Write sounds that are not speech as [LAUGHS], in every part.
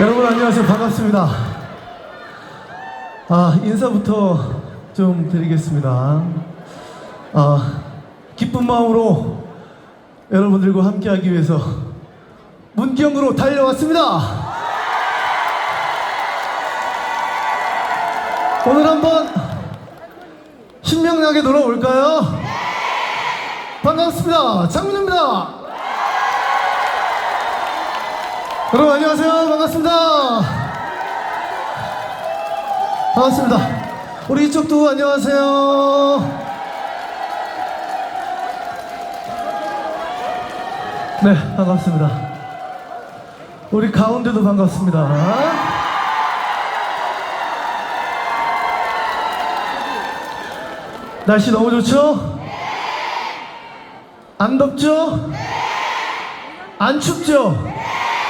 여러분 안녕하세요. 반갑습니다. 아, 인사부터 좀 드리겠습니다. 아, 기쁜 마음으로 여러분들과 함께 하기 위해서 문경으로 달려왔습니다. 오늘 한번 신명나게 놀아볼까요? 반갑습니다. 장민호입니다. 여러분 안녕하세요. 반갑습니다. 반갑습니다. 우리 이쪽도 안녕하세요. 네, 반갑습니다. 우리 가운데도 반갑습니다. 날씨 너무 좋죠? 안 덥죠? 안 춥죠?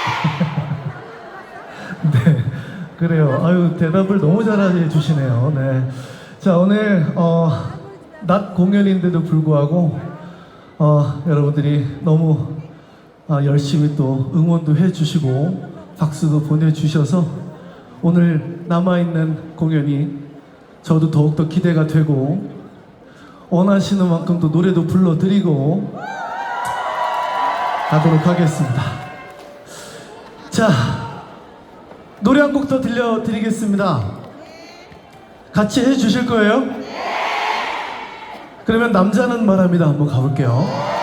[LAUGHS] 네, 그래요. 아유, 대답을 너무 잘해 주시네요. 네. 자, 오늘, 어, 낮 공연인데도 불구하고, 어, 여러분들이 너무 아, 열심히 또 응원도 해 주시고, 박수도 보내주셔서, 오늘 남아있는 공연이 저도 더욱더 기대가 되고, 원하시는 만큼 또 노래도 불러드리고, 가도록 하겠습니다. 자, 노래 한 곡 더 들려드리겠습니다. 같이 해주실 거예요? 그러면 남자는 말합니다. 한번 가볼게요.